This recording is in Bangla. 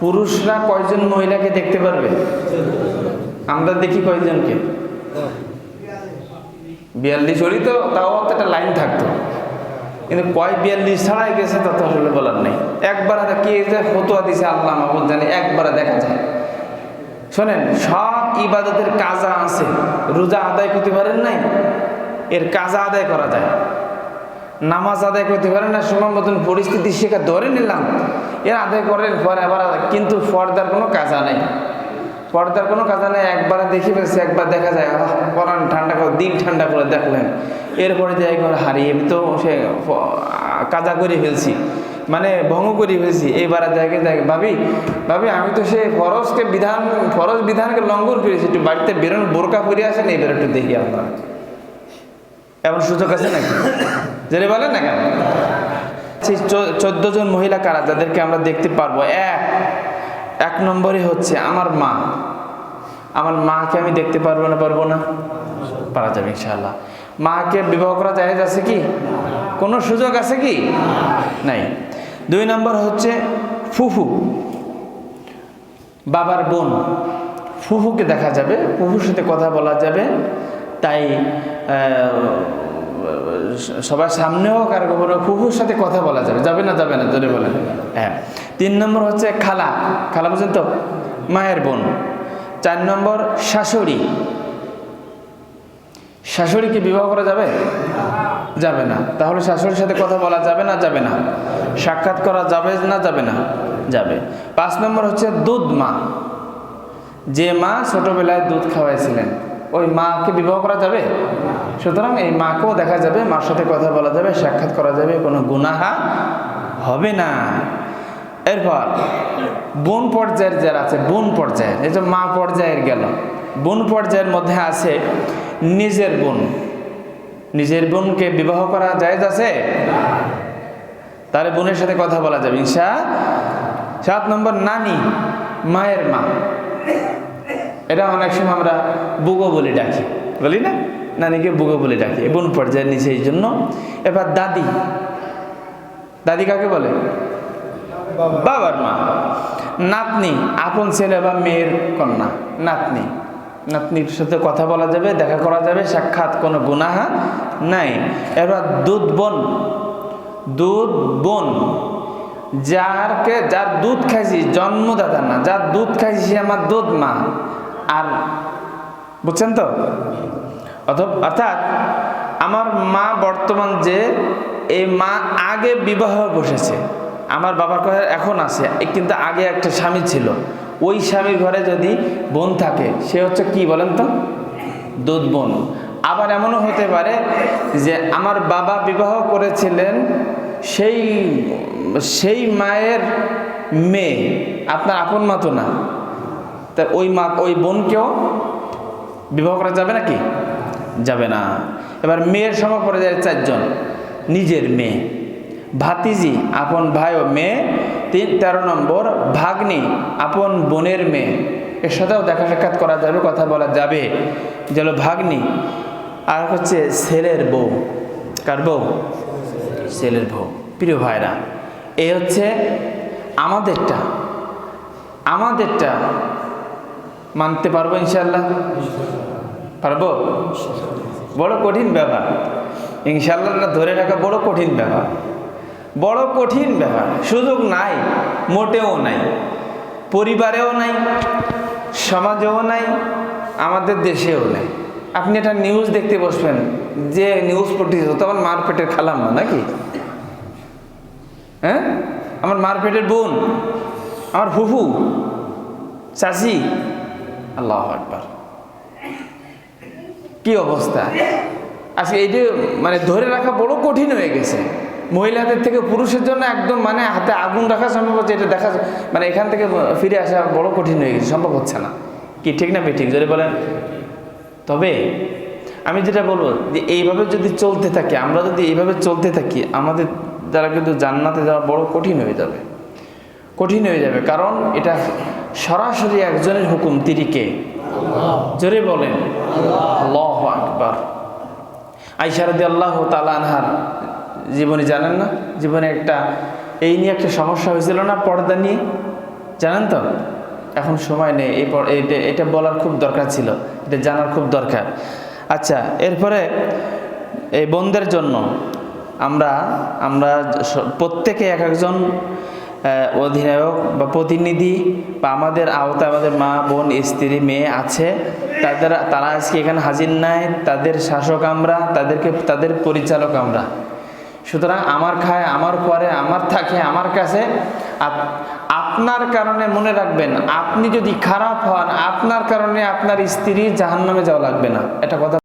পুরুষরা কয়জন মহিলাকে দেখতে পারবে? আমরা দেখি কয়জনকে। বিয়াল্লিশ হলেই তো তাও একটা লাইন থাকতো। কিন্তু কয় বিয়াল্লিশ ছাড়াই গেছে তা তো আসলে বলার নেই। একবার কি যে ফতোয়া দিছে, আল্লাহ মাহবুদ জানি, একবারে দেখা যায়। শোনেন, সব ইবাদতের কাজা আছে। রোজা আদায় করতে পারেন নাই? এর কাজা আদায় করা যায়। নামাজ আদায় করতে পারেন না, সময় মতন পরিস্থিতি শেখা ধরে নিলাম। এর আদায় করেন পরে আবার কিন্তু ফর্দার কোনো কাজা নেই। পর্দার কোনো কাজা নেই, একবার দেখি ফেলছি, একবার দেখা যায় পরান ঠান্ডা করে, দিন ঠান্ডা করে দেখলেন। এরপরে যে একবার হারিয়ে তো সে কাজা করে ফেলছি মানে ভঙ্গ করে ফেলছি। এইবার জায়গায় জায়গায় ভাবি ভাবি, আমি তো সে ফরজকে বিধান, ফরজ বিধানকে লঙ্ঘন করেছি, একটু বাড়িতে বেরোন, বোরকা পরে আসেন এবার একটু দেখি আমরা। এমন সুযোগ আছে নাকি? যদি বলেন না কেন? সেই চোদ্দ জন মহিলা কারা? যাদেরকে আমরা দেখতে পারব। এক এক নম্বরে হচ্ছে আমার মা। আমার মাকে আমি দেখতে পারব না পারব না? পারা যাবে ইনশাআল্লাহ। মাকে বিবাহ করা জায়েজ আছে কি? কোনো সুযোগ আছে কি? নাই। দুই নম্বর হচ্ছে ফুফু। বাবার বোন। ফুফুকে দেখা যাবে, ফুফুর সাথে কথা বলা যাবে। তাই সবার সামনে হোক আর কখনো ফুফুর সাথে কথা বলা যাবে। যাবে না যাবে না যদি বলেন। হ্যাঁ। তিন নম্বর হচ্ছে খালা। খালা বুঝেন তো? মায়ের বোন। চার নম্বর শাশুড়ি। শাশুড়িকে বিবাহ করা যাবে? যাবে না। তাহলে শাশুড়ির সাথে কথা বলা যাবে না যাবে না? সাক্ষাৎ করা যাবে না যাবে না? যাবে। পাঁচ নম্বর হচ্ছে দুধ মা। যে মা ছোটবেলায় দুধ খাওয়াইছিলেন। ওই মাকে বিবাহ করা যাবে? সুতরাং এই মাকেও দেখা যাবে, মার সাথে কথা বলা যাবে, সাক্ষাৎ করা যাবে, কোনো গুনাহা হবে না। এরপর, বোন পর্যায়ের যারা আছে, বোন পর্যায়ের এই যে মা পর্যায়ের গেল। বোন পর্যায়ের মধ্যে আছে নিজের বোন। নিজের বোনকে বিবাহ করা জায়েজ আছে? তাহলে বোনের সাথে কথা বলা যাবে। ঈশা সাত নম্বর নানি, মায়ের মা। এটা অনেক সময় আমরা বুগো বলে ডাকি। বলি না? নানিকে বুগো বলে ডাকি। বোন পর্যায়ের নিচে এই জন্য। এবার দাদি। দাদি কাকে বলে? বাবার মা। নাতনি, আপন ছেলে বা মেয়ের কন্যা। নাতনি। নাতনির সাথে কথা বলা যাবে, দেখা করা যাবে, সাক্ষাৎ কোনো গুনাহা নাই। এবার দুধ বোন। দুধ বোন। যারকে, যার দুধ খাইছি, জন্মদাতা না, যার দুধ খাইছি সে আমার দুধ মা। আর, বুঝছেন তো? অর্থাৎ আমার মা বর্তমান যে এই মা আগে বিবাহ বসেছে, আমার বাবার কথা এখন আছে কিন্তু আগে একটা স্বামী ছিল। ওই স্বামীর ঘরে যদি বোন থাকে, সে হচ্ছে কি বলেন তো? দুধ বোন। আবার এমনও হতে পারে যে আমার বাবা বিবাহ করেছিলেন সেই সেই মায়ের মেয়ে। আপনার আপন মা তো না। তা ওই মা, ওই বোনকেও বিবাহ করা যাবে নাকি? যাবে না। এবার মেয়ের সময় পড়ে যায় চারজন। নিজের মেয়ে। ভাতিজি, আপন ভাই ও মেয়ে। তিন, তেরো নম্বর ভাগ্নি, আপন বোনের মেয়ে। এর সাথেও দেখা সাক্ষাৎ করা যাবে, কথা বলা যাবে। যেন ভাগ্নি। আর হচ্ছে ছেলের বউ। কার বউ? ছেলের বউ। প্রিয় ভাইরা, এই হচ্ছে আমাদেরটা। আমাদেরটা মানতে পারব ইনশাল্লাহ পারব? বড় কঠিন ব্যাপার। ইনশাল্লাহ ধরে রাখা বড় কঠিন ব্যাপার। বড় কঠিন ব্যাপার। সুযোগ নাই, মোটেও নাই, পরিবারেও নাই, সমাজেও নাই, আমাদের দেশেও নাই। আপনি একটা নিউজ দেখতে বসবেন, যে নিউজ পড়তেছে তখন মার পেটের খালাম না নাকি? হ্যাঁ? আমার মারপেটের বোন, আমার ফুফু, চাচি আল্লাহ একবার কি অবস্থা? আজকে এইটা মানে ধরে রাখা বড় কঠিন হয়ে গেছে। মহিলাদের থেকে পুরুষের জন্য একদম মানে হাতে আগুন রাখা সম্ভব হচ্ছে, এটা দেখা মানে এখান থেকে ফিরে আসা বড় কঠিন হয়ে গেছে, সম্ভব হচ্ছে না। কি ঠিক না ঠিক যদি বলেন। তবে আমি যেটা বলব যে, এইভাবে যদি চলতে থাকে, আমরা যদি এইভাবে চলতে থাকি, আমাদের দ্বারা কিন্তু জান্নাতে যাওয়া বড় কঠিন হয়ে যাবে। কঠিন হয়ে যাবে। কারণ এটা সরাসরি একজনের হুকুম, তিনি কে? জোরে বলেন। আল্লাহ আকবার। আইসারদি আল্লাহ তালা আনহার জীবনে জানেন না? জীবনে একটা, এই নিয়ে একটা সমস্যা হয়েছিল না পর্দা নিয়ে? জানেন তো? এখন সময় নেই, এই এটা বলার খুব দরকার ছিল, এটা জানার খুব দরকার। আচ্ছা এরপরে এই বোনদের জন্য আমরা আমরা প্রত্যেকে এক একজন অধিনায়ক বা প্রতিনিধি বা আমাদের আওতায় আমাদের মা, বোন, স্ত্রী, মেয়ে আছে, তাদের, তারা আজকে এখানে হাজির নাই, তাদের শাসক আমরা, তাদেরকে, তাদের পরিচালক আমরা। সুতরাং আমার খায়, আমার পরে আমার থাকে, আমার কাছে, আপ- আপনার কারণে মনে রাখবেন, আপনি যদি খারাপ হন, আপনার কারণে আপনার স্ত্রী জাহান্নামে যাওয়া লাগবে না। এটা কথা